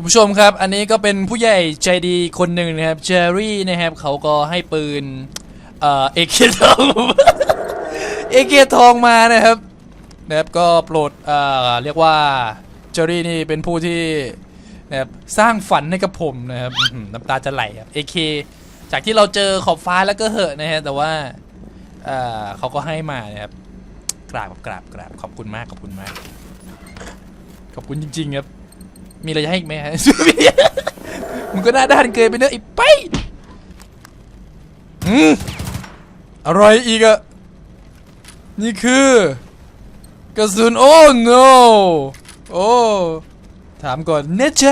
คุณผู้ชมครับ อันนี้ก็เป็นผู้ใหญ่ใจดีคนหนึ่งนะครับเจอรี่นะครับเขาก็ให้ปืน เอ่อเอเคทองเอเคทองมานะครับนะครับก็โปรดเอ่อเรียกว่าเจอรี่นี่เป็นผู้ที่นะครับสร้างฝันให้กับผมนะครับอื้อหือน้ำตาจะไหลครับเอเคจากที่เราเจอขอบฟ้าแล้วก็เหอะนะฮะแต่ว่าเอ่อเขาก็ให้มานะครับกราบกราบกราบขอบคุณมากขอบคุณมาก ขอบคุณจริง ๆ ครับ มีอะไรจะให้อีกไหมฮะ มึงก็หน้าด้านเกินไปเนอะไอ้ไปอืมอะไรอีกอะนี่คือกระสุนโอ้ no โอ้ ถามก่อนเนตเจ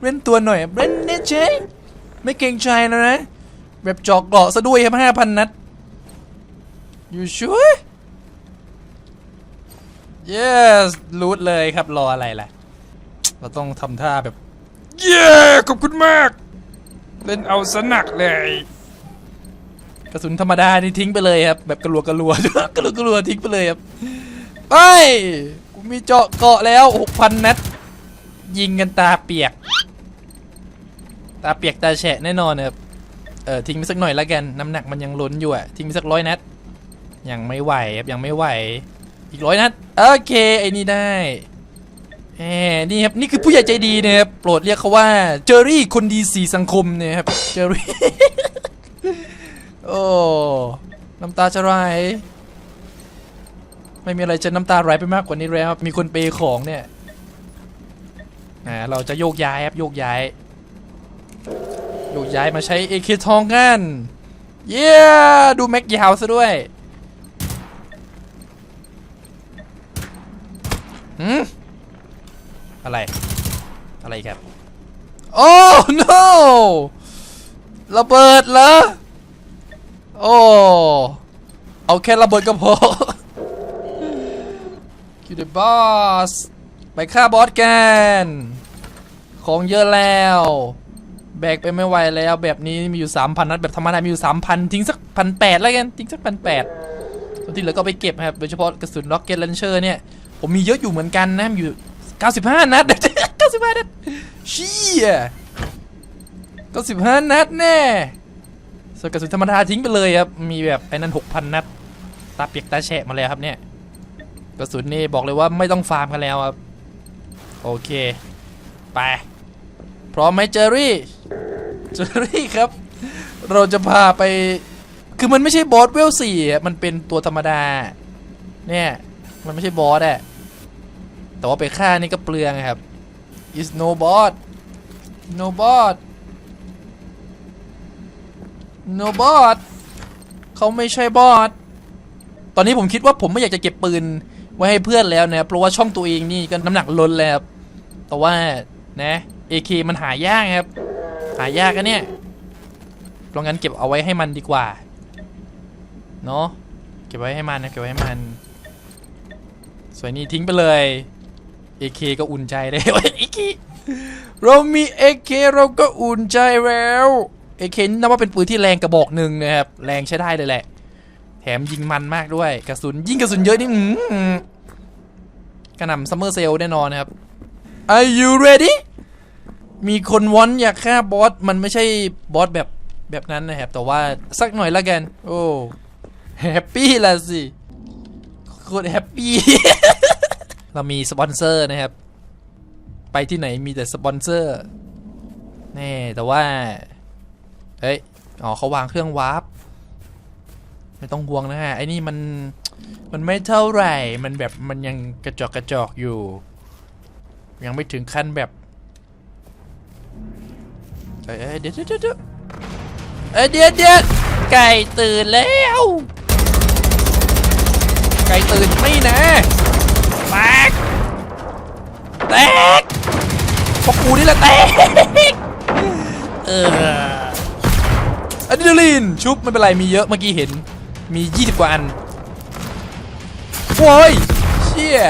เล่นตัวหน่อยเล่นเนตเจไม่เกรงใจนะนะ แบบจอกเกาะซะด้วยครับห้าพันนัด you sure yes รูดเลยครับรออะไรล่ะ เราต้องทำท่าแบบ เย้ขอบคุณมาก เล่นเอาสนักเลย กระสุนธรรมดานี่ทิ้งไปเลยครับ แบบกระลัวกระลัว กระลัวกระลัวทิ้งไปเลยครับไปกูมีเจาะเกาะแล้วหกพันนัด ยิงกันตาเปียก ตาเปียกตาแฉะแน่นอนครับเออทิ้งไปสักหน่อยละกัน น้ำหนักมันยังล้นอยู่อะทิ้งไปสักร้อยนัดยังไม่ไหวครับยังไม่ไหว อีกร้อยนัดโอเคไอ้นี่ได้ แหมนี่ครับนี่คือผู้ใหญ่ใจดีนะครับโปรดเรียกเขาว่าเจอรี่คนดีสีสังคมเนี่ยครับเจอรี่ โอ้น้ำตาจะไหลไม่มีอะไรจะน้ำตาไหลไปมากกว่านี้แล้วครับมีคนเปย์ของเนี่ยอ่าเราจะโยกย้ายครับโยกย้ายโยกย้ายมาใช้เอเคทองกันเย้ดูแม็กยาวซะด้วยหืม อะไร อะไรครับ โอ้ no ระเบิดเหรอ โอ้ เอาแค่ระเบิดก็พอคิวเดบอส ไปฆ่าบอสกัน ของเยอะแล้ว แบกไปไม่ไหวแล้วแบบนี้มีอยู่ 3,000 นัดแบบธรรมดา มีอยู่ 3,000 ทิ้งสักพันแปดแล้วกัน ทิ้งสักพันแปดส่วนที่เหลือก็ไปเก็บครับ โดยเฉพาะกระสุนล็อกเก็ตลันเชอร์เนี่ย ผมมีเยอะอยู่เหมือนกันนะอยู่ 95 นัด 95 นัดเชี่ย95 นัดแน่ส่วนกระสุนธรรมดาทิ้งไปเลยครับ มีแบบไอ้นั่น 6,000 นัด ตาเปียกตาแฉะมาแล้วครับเนี่ย กระสุนนี่บอกเลยว่าไม่ต้องฟาร์มกันแล้วครับ โอเค ไป พร้อมไหมเจอรี่ เจอรี่ครับ เราจะพาไป คือมันไม่ใช่บอสเวลสี่มันเป็นตัวธรรมดา เนี่ย มันไม่ใช่บอสอะ แต่ว่าไปฆ่านี่ก็เปลืองครับ is no bot no bot no bot เขาไม่ใช่บอสตอนนี้ผมคิดว่าผมไม่อยากจะเก็บปืนไว้ให้เพื่อนแล้วนะเพราะว่าช่องตัวเองนี่ก็น้ำหนักล้นแล้วครับแต่ว่านะ AK มันหายากครับ หายากกันเนี่ยเพราะงั้นเก็บเอาไว้ให้มันดีกว่า เนาะเก็บไว้ให้มันนะเก็บไว้ให้มัน สวนนี้ทิ้งไปเลย AK ก็อุ่นใจได้เอเคเรามี AK เคเราก็อุ่นใจแล้ว AK นี่นับว่าเป็นปืนที่แรงกระบอกหนึ่งนะครับ แรงใช้ได้เลยแหละ แถมยิงมันมากด้วย กระสุนยิงกระสุนเยอะนี่กระหน่ำซัมเมอร์เซลแน่นอนนะครับ Are you ready มีคนวอนอยากฆ่าบอส มันไม่ใช่บอสแบบแบบนั้นนะครับ แต่ว่าสักหน่อยละกัน โอ้ แฮปปี้ละสิ โคตรแฮปปี้ เรามีสปอนเซอร์นะครับ ไปที่ไหนมีแต่สปอนเซอร์แน่แต่ว่า เฮ้ย อ๋อเขาวางเครื่องวาร์ปไม่ต้องห่วงนะฮะ ไอ้นี่มัน มันไม่เท่าไหร่ มันแบบมันยังกระจอกกระจอกอยู่ ยังไม่ถึงขั้นแบบ เอ้ยเอ้ยเดี๋ยวเดี๋ยวเดี๋ยวเอ้ยเดี๋ยวเดี๋ยวไก่ตื่นแล้ว ไก่ตื่นไม่นะ แตกแตกพวกกูนี่แหละแตกเอออะดรีนาลีนชุบไม่เป็นไรมีเยอะเมื่อกี้เห็นมี 20 กว่าอันโว้ยเชี่ย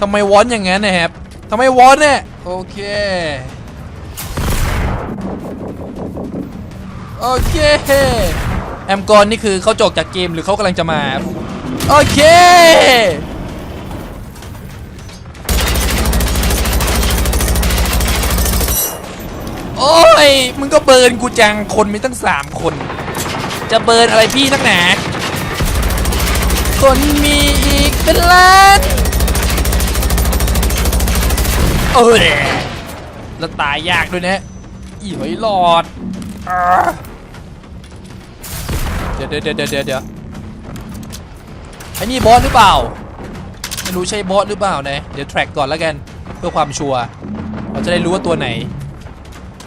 ทำไมวอนอย่างนั้นนะครับทำไมวอนเนี่ยโอเคโอเคแอมกอนนี่คือเขาจกจากเกมหรือเขากำลังจะมา โอเค ยมึงก็เบิร์นกูจังคนมีตั้งสามคน จะเบิร์นอะไรพี่นักหนาคนมีอีกเป็นล้านเออแล้วตายยากด้วยนะอีหอยหลอดเดะเดี๋ยวเดี๋ยวเดี๋ยวเดี๋ยวไอ้นี่บอสหรือเปล่า ไม่รู้ใช่บอสหรือเปล่านะ เดี๋ยวแทร็กก่อนแล้วกัน เพื่อความชัวร์ เราจะได้รู้ว่าตัวไหน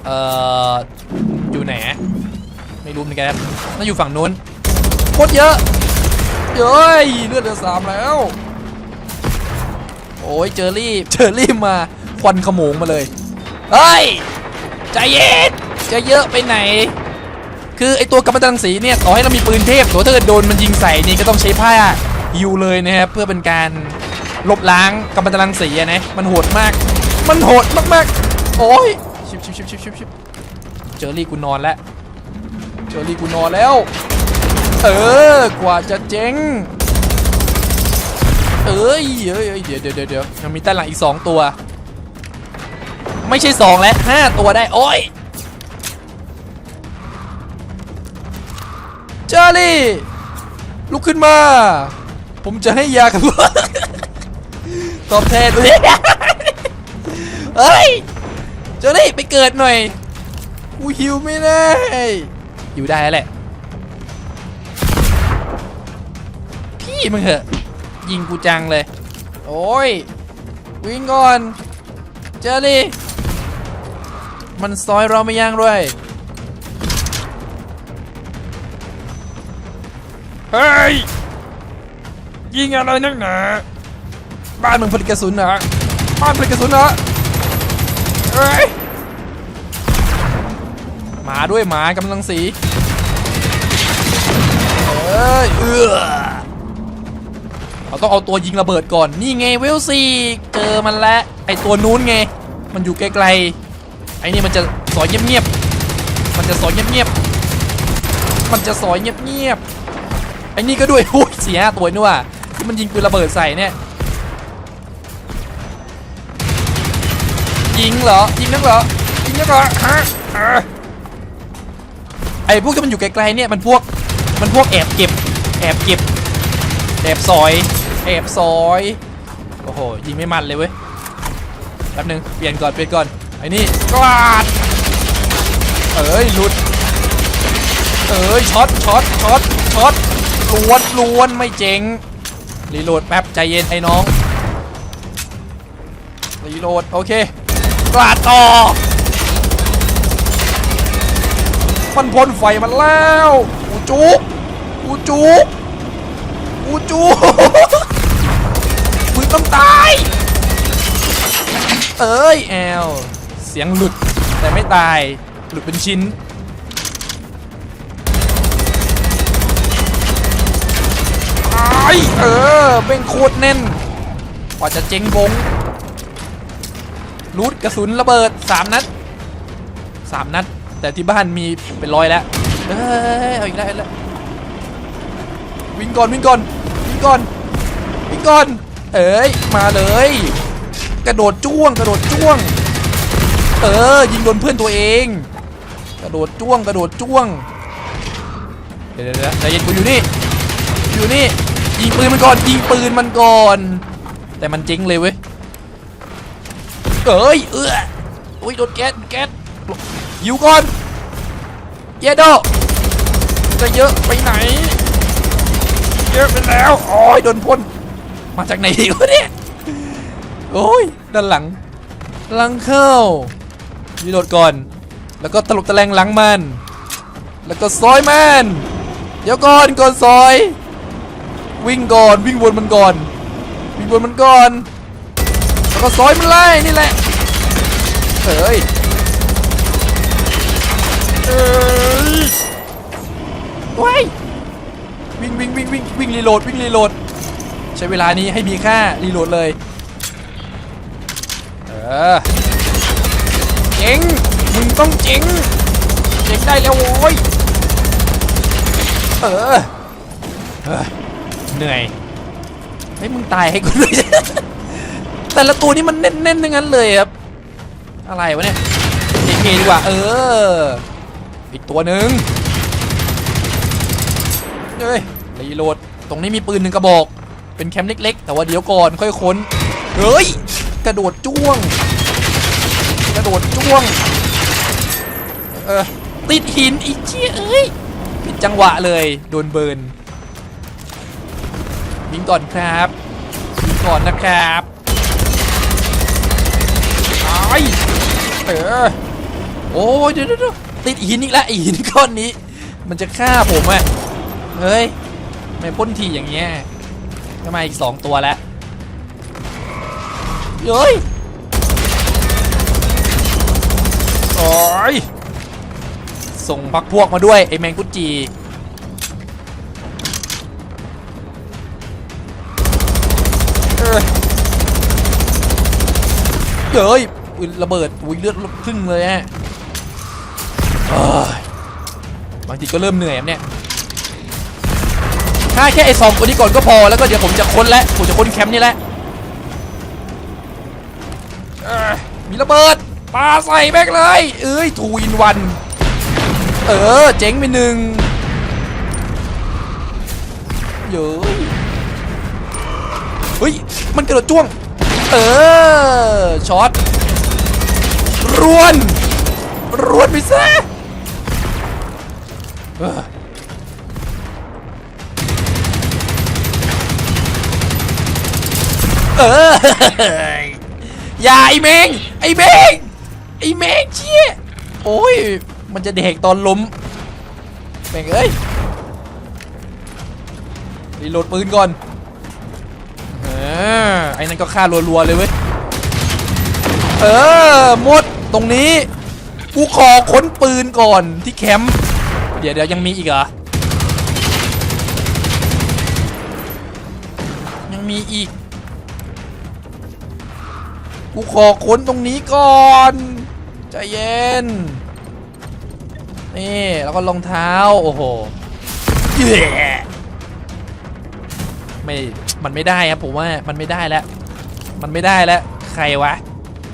เอ่ออยู่ไหนไม่รู้เหมือนกันน่าอยู่ฝั่งนู้นโคตรเยอะเย้ยเลือดเหลือสามแล้ว โอ้ยเจอรี่เจอรี่มาควันขโมงมาเลยเฮ้ยใจเย็นจะเยอะไปไหน คือไอตัวกัมมันตังสีเนี่ยต่อให้เรามีปืนเทพต่ว่าถ้าเกิดโดนมันยิงใส่นี่ก็ต้องใช้ผ้าฮิวเลยนะครับเพื่อเป็นการลบล้างกัมมันตังสีนะมันโหดมาก มันโหดมากๆ โอ้ย บชิบชิบชิบชิบชิบเจอรี่กูนอนแล้ว เจอรี่กูนอนแล้ว เออ กว่าจะเจ๊ง เอ้ยเอ้ยเดี๋ยวเดี๋ยวเดี๋ยวเดี๋ยวยังมีใต้หลังอีกสองตัว ไม่ใช่สองแล้วห้าตัวได้ โอ้ย เจอรี่ ลุกขึ้นมา ผมจะให้ยากับตอบแทนเลยเฮ้ย เจอรี่ไปเกิดหน่อย กูหิวไม่ได้หิวได้แล้วแหละ พี่มึงเหอะ ยิงกูจังเลย โอ้ย วิ่งก่อน เจอรี่ มันซอยเราไม่ย่างด้วยเฮ้ย ยิงอะไรนักหนา บ้านมึงผลิตกระสุนเหรอบ้านผลิตกระสุนเหรอ มาด้วยหมากำลังสีเอ้ยเออเราต้องเอาตัวยิงระเบิดก่อน นี่ไงเวลซีเจอมันแล้ว ไอตัวนู้นไง มันอยู่ไกลๆ ไอนี่มันจะสอยเงียบๆ มันจะสอยเงียบๆ มันจะสอยเงียบๆ ไอนี่ก็ด้วยโอ้ยเสียตัวนี่ว่ะที่มันยิงปืนระเบิดใส่เนี่ย ยิงเหรอยิงนักเหรอยิงนักเหรอฮะไอ้พวกที่มันอยู่ไกลๆเนี่ยมันพวกมันพวกแอบเก็บแอบเก็บแอบซอยแอบซอยโอ้โหยิงไม่มันเลยเว้ยแป๊บนึงเปลี่ยนก่อนเปลี่ยนก่อนไอ้นี่กลาดเอ้ยหลุดเอ้ยช็อตช็อตช็อตช็อตล้วนล้วนไม่เจ๋งรีโหลดแป๊บใจเย็นไอ้น้องรีโหลดโอเค ลาดต่อ มันพ่นไฟมันแล้วอูจุกอูจุกอูจุกมึงต้องตาย เอ้ยแอลเสียงหลุดแต่ไม่ตาย หลุดเป็นชิ้นไอเออเป็นโคตรแน่นกว่าจะเจ๊งบง รูดกระสุนระเบิด 3 นัด 3 นัด แต่ที่บ้านมีเป็นร้อยแล้ว เอ้ยเอาอีกแล้วเอาอีกแล้ววิ่งก่อนวิ่งก่อนวิ่งก่อนวิ่งก่อน เอ้ยมาเลย กระโดดจ้วงกระโดดจ้วง เออยิงโดนเพื่อนตัวเอง กระโดดจ้วงกระโดดจ้วงเดี๋ยวเดี๋ยวเดี๋ยวใจเย็นกูอยู่นี่อยู่นี่ยิงปืนมันก่อนยิงปืนมันก่อน แต่มันเจ๊งเลยเว้ย เอ้ยเอออุ้ยโดนแก๊สแก๊สยิวก่อนเยโดจะเยอะไปไหน เยอะไปแล้วโอ้ยโดนพ่นมาจากไหนวะเนี่ยโอ้ยด้านหลังหลังเข้ายีโดดก่อน แล้วก็ตลบตะแลงหลังมัน แล้วก็ซอยมันเดี๋ยวก่อนก่อนซอย วิ่งก่อนวิ่งวนมันก่อนวิ่งวนมันก่อนแล้วก็ซอยมันไล่นี่แหละ เฮ้ยเอ้ยว้ายวิ่งวิ่งวิ่งวิ่งวิ่งรีโหลดวิ่งรีโหลดใช้เวลานี้ให้มีค่ารีโหลดเลย เออเจ๋งมึงต้องเจ๋งเจ๋งได้แล้วโว้ยเออเฮ้ยเหนื่อยเฮ้ยมึงตายให้กูด้วยแต่ละตัวนี้มันเน้นๆทั้งนั้นเลยครับ อะไรวะเนี่ยเด็กเคดีกว่า เออ อีกตัวหนึ่งเฮ้ยรีโหลด ตรงนี้มีปืนหนึ่งกระบอก เป็นแคมป์เล็ก ๆ แต่ว่าเดี๋ยวก่อนค่อยค้น เฮ้ย กระโดดจ้วง กระโดดจ้วง เออ ติดหินอีกเชี่ยเอ้ยผิดจังหวะเลย โดนเบิร์นวิ่งก่อนครับวิ่งก่อนนะครับไอ้ เออโอ้ยเดี๋ยวเดี๋ยวเดี๋ยวติดหินอีกแล้วหินก้อนนี้ มันจะฆ่าผมอะเฮ้ยไม่พ่นทีอย่างเงี้ยก็มาอีกสองตัวแล้วเฮ้ยโอ้ยส่งพักพวกมาด้วยไอแมงกุจีเฮ้ย ระเบิดอุ้ยเลือดครึ่งเลยฮะบางทีก็เริ่มเหนื่อยเนี่ยถ้าแค่ไอ้สองตัวนี้ก่อนก็พอแล้วก็เดี๋ยวผมจะค้นแล้วผมจะค้นแคมป์นี่แหละมีระเบิดปาใส่แบกเลย เอ้ยทูอินวัน เออ เจ๋งไปหนึ่งเย้ยเฮ้ย มันกระโดดจ้วง เออ ช็อต รวน รวนไปซะเอออออย่าไอ้เมงไอ้เมงไอ้เมงเชี่ยโอ้ย มันจะเด็กตอนล้มแม่งเอ้ยรีโหลดปืนก่อนเออไอ้นั่นก็ฆ่ารัวๆเลยเว้ย เออหมด ตรงนี้กูขอค้นปืนก่อนที่แคมป์เดี๋ยวเดี๋ยวยังมีอีกเหรอยังมีอีก กูขอค้นตรงนี้ก่อนใจเย็น นี่แล้วก็รองเท้าโอ้โหเย้ไม่มันไม่ได้ครับผมว่ามันไม่ได้แล้ว มันไม่ได้แล้ว ใครวะ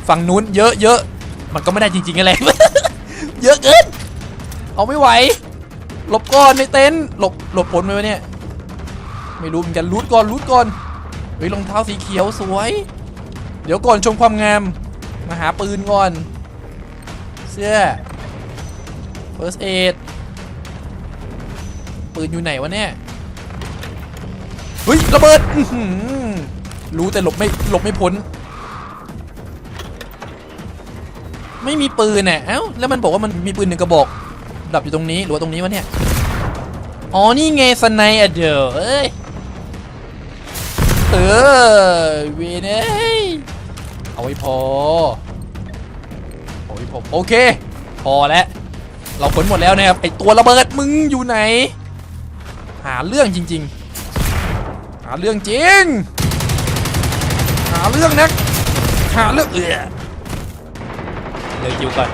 ฝั่งนู้นเยอะเยอะ มันก็ไม่ได้จริงๆอะไร เยอะเกิน เอาไม่ไหว หลบก่อนในเต็นท์หลบหลบผลไหมวะเนี่ย ไม่รู้เหมือนกันรูดก่อนรูดก่อน เฮ้ยรองเท้าสีเขียวสวย เดี๋ยวก่อนชมความงาม มาหาปืนก่อน เสื้อ first aid ปืนอยู่ไหนวะเนี่ย เฮ้ยระเบิดรู้แต่หลบไม่หลบไม่พ้น ไม่มีปืนน่ะเอ้าแล้วมันบอกว่ามันมีปืนหนึ่งกระบอกดับอยู่ตรงนี้หรือว่าตรงนี้วะเนี่ยอ๋อนี่ไงสไนอะเดี๋ยวเอ้ยเออเวนเอ้ยเอาไว้พอเอาไว้พอโอเค พอแล้วเราขนหมดแล้วนะครับไอตัวระเบิดมึงอยู่ไหน หาเรื่องจริง ๆ หาเรื่องจริง หาเรื่องนักหาเรื่องเออ เลยคิวก่อน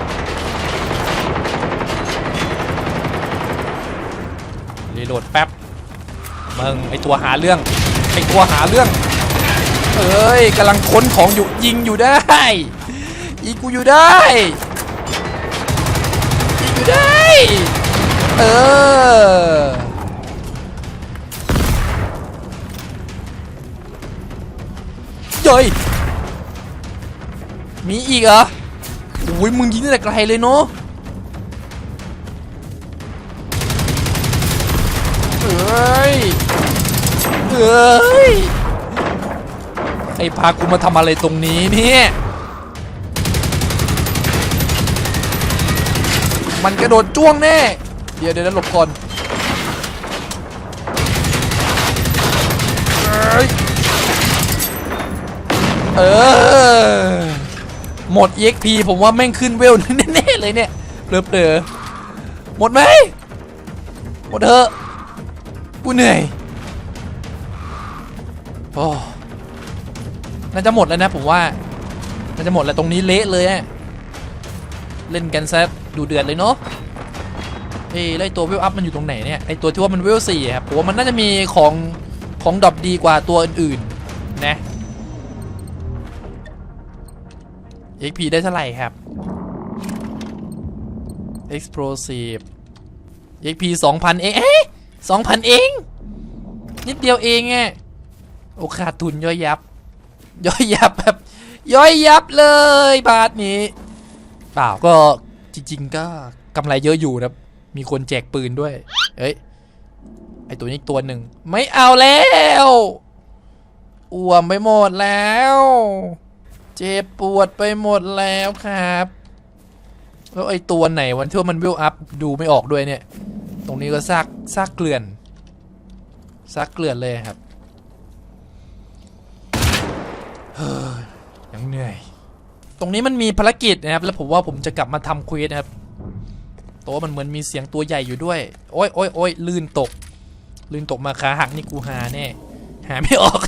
รีโหลดแป๊บมึงไอตัวหาเรื่องไอตัวหาเรื่องเอ้ยกำลังค้นของอยู่ยิงอยู่ได้ยิงกูอยู่ได้ยิงอยู่ได้เออเย้ยมีอีกเหรอ อ้ยมึงยิงแต่ไกลเลยเนาะเอ้ยเอ้ยใครพากูมาทำอะไรตรงนี้เนี่ยมันกระโดดจ้วงแน่ เดี๋ยวเดี๋ยวหลบก่อนเอ้ยเออ หมด EXP ผมว่าแม่งขึ้นเวลแน่ๆเลยเนี่ยเลิฟเดอหมดไหมหมดเถอะกูเหนื่อยโอ้น่าจะหมดแล้วนะผมว่า น่าจะหมดแล้วตรงนี้เละเลยเล่นกันซะดูเดือดเลยเนาะเอ้ยแล้วไอตัวเวลอัพมันอยู่ตรงไหนเนี่ยไอตัวที่ว่ามันเวลสี่ครับผมว่ามันน่าจะมีของของดรอปดีกว่าตัวอื่นๆนะ XP ได้เท่าไหร่ครับ explosive XP 2,000 เองเอ๊ะ2,000 เอง นิดเดียวเองไงโอ้ขาดทุนย่อยยับ ย่อยยับแบบ ย่อยยับเลยบาทนี้ เปล่าก็จริง ๆ ก็กำไรเยอะอยู่นะ มีคนแจกปืนด้วย เอ้ย ไอตัวนี้ตัวหนึ่ง ไม่เอาแล้ว อ้วมไปหมดแล้ว เจ็บปวดไปหมดแล้วครับแล้วไอตัวไหนวันที่มันวิวอัพดูไม่ออกด้วยเนี่ย ตรงนี้ก็ซากซากเกลื่อนซากเกลื่อนเลยครับเฮ้ยยังเหนื่อย ตรงนี้มันมีภารกิจนะครับ แล้วผมว่าผมจะกลับมาทำเควสนะครับ ตัวมันเหมือนมีเสียงตัวใหญ่อยู่ด้วย โอ้ยโอ้ยโอ้ยลื่นตก ลื่นตกมาขาหักนี่กูหาแน่ หาไม่ออก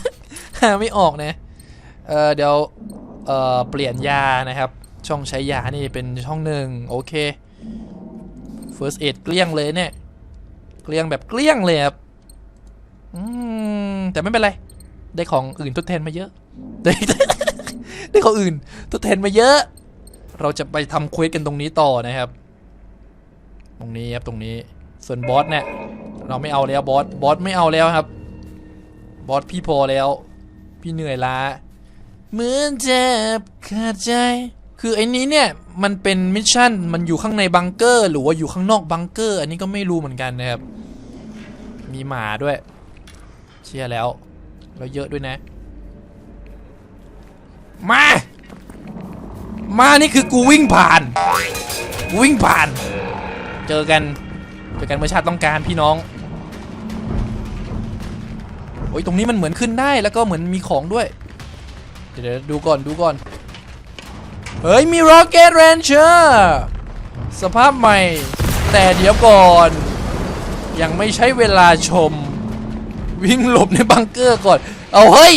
หาไม่ออกนะ เออเดี๋ยว เอ่อเปลี่ยนยานะครับ ช่องใช้ยานี่เป็นช่องหนึ่งโอเค first aid เกลี้ยงเลยเนี่ย เกลี้ยงแบบเกลี้ยงเลยครับอืมแต่ไม่เป็นไร ได้ของอื่นทดแทนมาเยอะ ได้ได้ของอื่นทดแทนมาเยอะ เราจะไปทำเควสกันตรงนี้ต่อนะครับ ตรงนี้ครับตรงนี้ ส่วนบอสเนี่ยเราไม่เอาแล้วบอสบอสไม่เอาแล้วครับ บอสพี่พอแล้ว พี่เหนื่อยล้า เหมือนเจ็บขาดใจ คือไอ้นี้เนี่ย มันเป็นมิชชั่นมันอยู่ข้างในบังเกอร์ หรือว่าอยู่ข้างนอกบังเกอร์ อันนี้ก็ไม่รู้เหมือนกันนะครับ มีหมาด้วย เชียร์แล้ว แล้วเยอะด้วยนะ มา มานี่คือกูวิ่งผ่าน กูวิ่งผ่าน เจอกัน เจอกันเมื่อชาติต้องการพี่น้องโอ้ยตรงนี้มันเหมือนขึ้นได้แล้วก็เหมือนมีของด้วย เดี๋ยวดูก่อนดูก่อน เฮ้ย มี Rocket Rancher สภาพใหม่ แต่เดี๋ยวก่อน ยังไม่ใช้เวลาชม วิ่งหลบในบังเกอร์ก่อน เอาเฮ้ย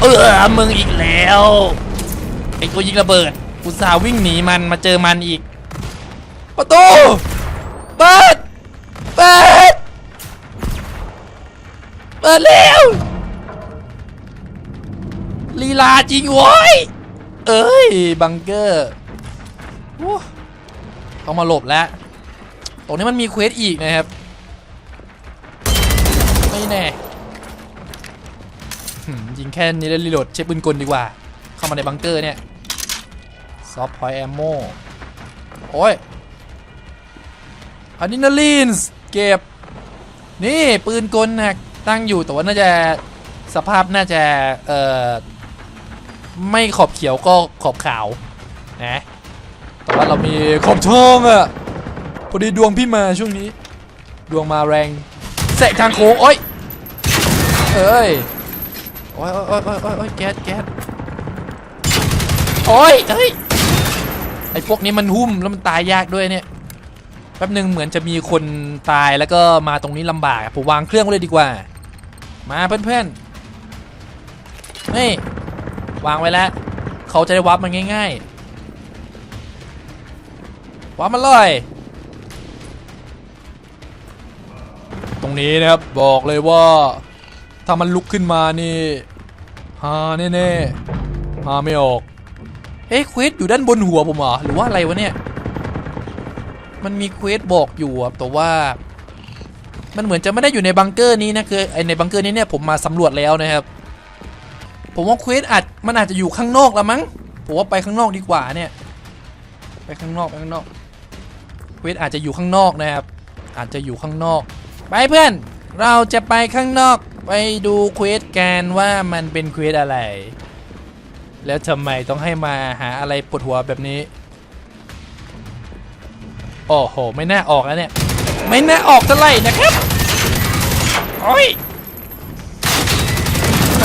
เออมึงอีกแล้ว ไอ้ตัวยิงระเบิดอุตส่าห์วิ่งหนีมันมาเจอมันอีก ประตูเปิดเปิดเปิดเร็ว ลีลาจริงโว้ย เอ้ย บังเกอร์โอ้ต้องมาหลบแล้ว ตรงนี้มันมีเควสอีกนะครับ ไม่แน่ยิงแค่นี้แล้วรีโหลดเช็คปืนกลดีกว่า เข้ามาในบังเกอร์เนี่ย ซอฟต์พอยต์แอมโมโอ้ยอะดรีนาลีนส์เก็บ นี่ปืนกลนะตั้งอยู่แต่ว่าน่าจะสภาพน่าจะเอ่อ ไม่ขอบเขียวก็ขอบขาวนะแต่ว่าเรามีขอบทองอะพอดีดวงพี่มาช่วงนี้ ดวงมาแรงแสกทางโค้งโอ้ยเอ้ยโอ้ยโอ้ยโอ้ยโอ้ยโอ้ยแก๊สแก๊สโอ้ยเฮ้ยไอ้พวกนี้มันหุ้มแล้วมันตายยากด้วยเนี่ยแป๊บหนึ่งเหมือนจะมีคนตายแล้วก็มาตรงนี้ลำบากผมวางเครื่องไว้เลยดีกว่า มาเพื่อนๆนี่ วางไว้แล้ว เขาจะได้วับมันง่ายๆวับมันเลย ตรงนี้นะครับบอกเลยว่า ถ้ามันลุกขึ้นมานี่ฮาแน่ๆฮาไม่ออก เฮ้ยเควสอยู่ด้านบนหัวผมเหรอหรือว่าอะไรวะเนี่ย มันมีเควสบอกอยู่แต่ว่ามันเหมือนจะไม่ได้อยู่ในบังเกอร์นี้นะคือไอในบังเกอร์นี้เนี่ยผมมาสำรวจแล้วนะครับ ผมว่าเควสอาจมันอาจจะอยู่ข้างนอกละมั้งผมว่าไปข้างนอกดีกว่าเนี่ย ไปข้างนอกไปข้างนอกเควสอาจจะอยู่ข้างนอกนะครับ อาจจะอยู่ข้างนอก ไปเพื่อน เราจะไปข้างนอกไปดูเควสกันว่ามันเป็นเควสอะไร แล้วทำไมต้องให้มาหาอะไรปวดหัวแบบนี้ โอ้โห ไม่น่าออกแล้วเนี่ย ไม่น่าออกเท่าไหร่นะครับ โอ้ย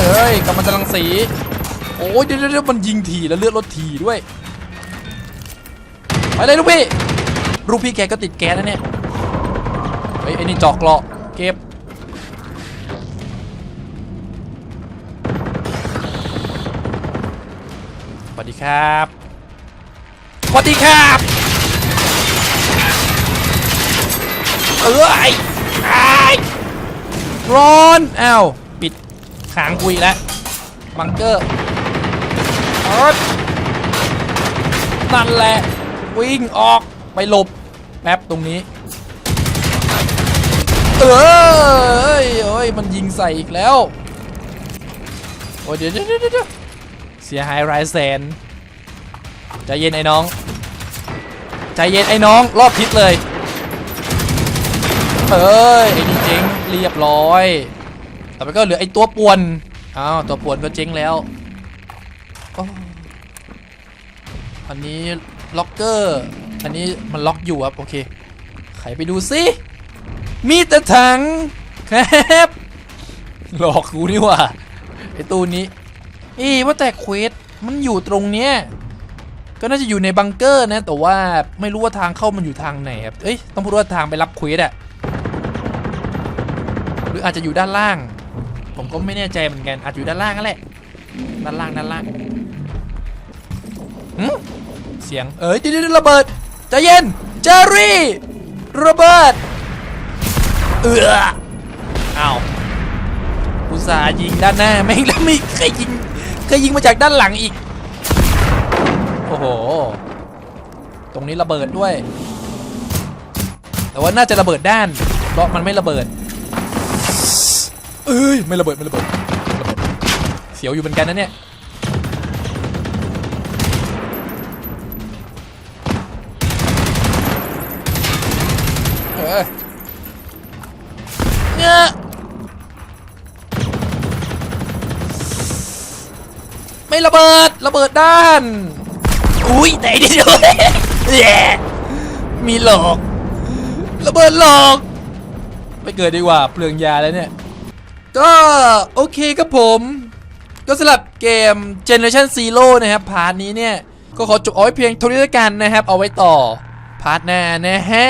เฮ้ยกำมันตรังสีโอ้ยเดี๋ยวเดี๋ยวมันยิงทีแล้วเลือดลดทีด้วยไปเลยลูกพี่ลูกพี่แกก็ติดแก๊สนะเนี่ยเฮ้ไอ้นี่จอกเกราะเก็บสวัสดีครับสวัสดีครับเอ้ยไอ้ร้อนอ้าว ปิดขางกุยแล้วบังเกอร์อิร์ธนั่นแหละ วิ่งออกไปหลบแป๊บตรงนี้ เอยโอ้ย มันยิงใส่อีกแล้ว โอ้ยเดี๋ยวเดี๋ยวเดี๋ยวเสียหายรายแสนใจเย็นไอ้น้อง ใจเย็นไอ้น้องรอบทิศเลย เอ้ย ไอ้นี่เจ๊งเรียบร้อย ต่อไปก็เหลือไอ้ตัวป่วนอ้าวตัวป่วนก็เจ๊งแล้วอันนี้ล็อกเกอร์ อันนี้มันล็อกอยู่ครับโอเคไขไปดูสิมีแต่ถังครับหลอกกูนี่หว่าไอ้ตู้นี้อีว่าแต่เควสมันอยู่ตรงเนี้ยก็น่าจะอยู่ในบังเกอร์นะ แต่ว่าไม่รู้ว่าทางเข้ามันอยู่ทางไหนครับเอ้ยต้องพูดว่าทางไปรับเควสอะหรืออาจจะอยู่ด้านล่าง ผมก็ไม่แน่ใจเหมือนกันอาจจะอยู่ด้านล่างนั่นแหละด้านล่างด้านล่างเสียงเอ้ยเดี๋ยวเดี๋ยวระเบิดใจเย็นเจอรี่ระเบิดเอืออ้าวอุตส่าห์ยิงด้านหน้าแม่งแล้วไม่เคยยิงเคยยิงมาจากด้านหลังอีกโอ้โหตรงนี้ระเบิดด้วย แต่ว่าน่าจะระเบิดด้านเพราะมันไม่ระเบิด เอ้ยไม่ระเบิดไม่ระเบิดไม่ระเบิดเสียวอยู่เหมือนกันนะเนี่ยเออเนี่ยไม่ระเบิดระเบิดด้านอุ้ยแต่เดียวแย่มีหลอกระเบิดหลอก ไม่เกิดดีกว่าเปลืองยาแล้วเนี่ย ก็โอเคครับผม ก็สำหรับเกม Generation Zero นะครับพาร์ทนี้เนี่ย ก็ขอจบเอาไว้เพียงเท่านี้แล้วกันนะครับ เอาไว้ต่อพาร์ทหน้านะฮะ